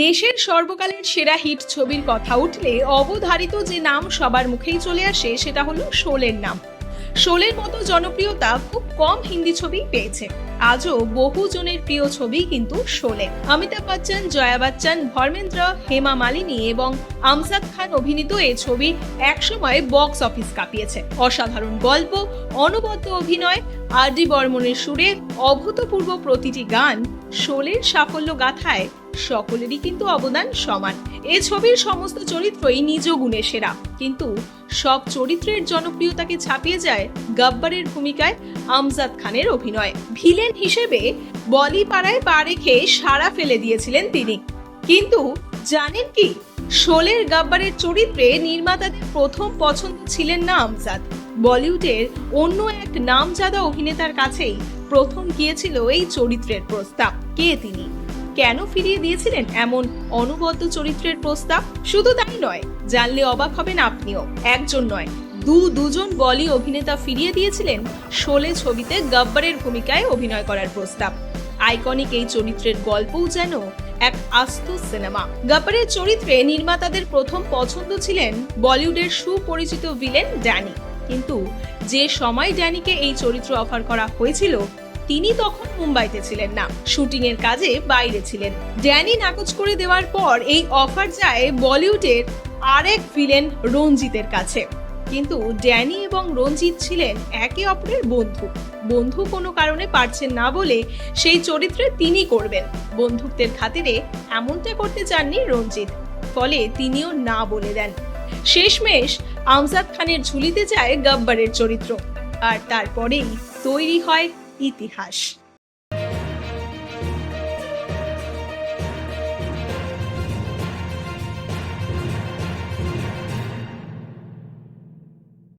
দেশের সর্বকালের সেরা হিট ছবির কথা উঠলে অবধারিত যে নাম সবার মুখেই চলে আসে সেটা হলো শোলের নাম। শোলের মতো জনপ্রিয়তা খুব কম হিন্দি ছবি পেয়েছে। আজও বহু জনের প্রিয় ছবি কিন্তু শোলে। অমিতাভ বচ্চন, জয়া বচ্চন, ধর্মেন্দ্র, হেমা মালিনী এবং আমজাদ খান অভিনীত এই ছবি একসময় বক্স অফিস কাঁপিয়েছে। অসাধারণ গল্প, অনবদ্য অভিনয়, আর ডি বর্মনের সুরে অভূতপূর্ব প্রতিটি গান শোলের সাফল্য গাথায় সকলেরই কিন্তু অবদান সমান। এ ছবির সমস্ত চরিত্রই নিজ গুণে সেরা। কিন্তু সব চরিত্রের জনপ্রিয়তাকে ছাপিয়ে যায় গব্বরের ভূমিকায় আমজাদ খানের অভিনয়। ভিলেন হিসেবে বলি পাড়ায় পা রেখে সারা ফেলে দিয়েছিলেন তিনি। কিন্তু জানেন কি? শোলের গাব্বারের চরিত্রে নির্মাতাদের প্রথম পছন্দ ছিলেন না আমজাদ। বলিউডের অন্য এক নামজাদা অভিনেতার কাছেই প্রথম গিয়েছিল এই চরিত্রের প্রস্তাব। কে তিনি? কেন ফিরিয়ে দিয়েছিলেন এমন অনবদ্য চরিত্রের প্রস্তাব? শুধু তাই নয়, জানলে অবাক হবেন আপনিও। একজন নয়, দু দুজন বলি অভিনেতা ফিরিয়ে দিয়েছিলেন শোলে ছবিতে গব্বরের ভূমিকায় অভিনয় করার প্রস্তাব। আইকনিক এই চরিত্রের গল্পও যেন এক আস্ত সিনেমা। গব্বরের চরিত্রে নির্মাতাদের প্রথম পছন্দ ছিলেন বলিউডের সুপরিচিত ভিলেন ড্যানি। কিন্তু যে সময় ড্যানিকে এই চরিত্র অফার করা হয়েছিল তিনি তখন মুম্বাইতে ছিলেন না। শুটিং এর কাজে বাইরে ছিলেন। ড্যানি নাকচ করে দেওয়ার পর এই অফার যায় বলিউডের আরেক ভিলেন রঞ্জিতের কাছে। কিন্তু ড্যানি এবং রঞ্জিত ছিলেন একে অপরের বন্ধু। বন্ধু কোনো কারণে পারছেন না বলে সেই চরিত্রে তিনি করবেন। বন্ধুত্বের খাতিরে এমনটা করতে চাননি রঞ্জিত। ফলে তিনিও না বলে দেন। শেষমেশ আমজাদ খানের ঝুলিতে যায় গব্বরের চরিত্র। আর তারপরেই তৈরি হয় ইতিহাস।